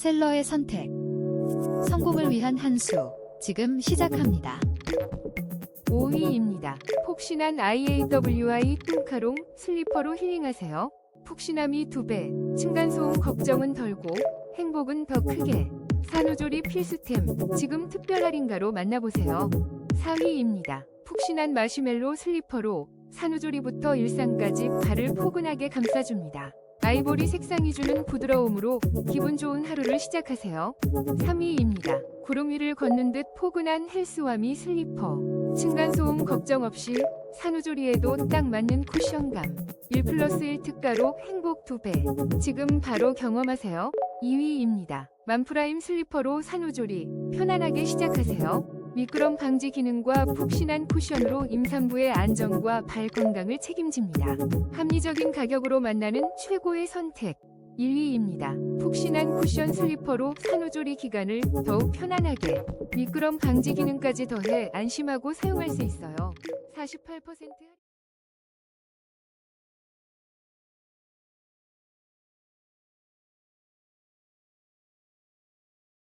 셀러의 선택. 성공을 위한 한 수. 지금 시작합니다. 5위입니다. 폭신한 IAWI 뚱카롱 슬리퍼로 힐링하세요. 푹신함이 2배, 층간소음 걱정은 덜고 행복은 더 크게. 산후조리 필수템, 지금 특별 할인가로 만나보세요. 4위입니다. 푹신한 마시멜로 슬리퍼로 산후조리부터 일상까지 발을 포근하게 감싸줍니다. 아이보리 색상이 주는 부드러움으로 기분 좋은 하루를 시작하세요. 3위입니다. 구름 위를 걷는 듯 포근한 헬스와미 슬리퍼. 층간소음 걱정 없이 산후조리에도 딱 맞는 쿠션감. 1 플러스 1 특가로 행복 2배. 지금 바로 경험하세요. 2위입니다. 만프라임 슬리퍼로 산후조리 편안하게 시작하세요. 미끄럼 방지 기능과 푹신한 쿠션으로 임산부의 안정과 발 건강을 책임집니다. 합리적인 가격으로 만나는 최고의 선택. 1위입니다. 푹신한 쿠션 슬리퍼로 산후조리 기간을 더욱 편안하게 미끄럼 방지 기능까지 더해 안심하고 사용할 수 있어요. 48%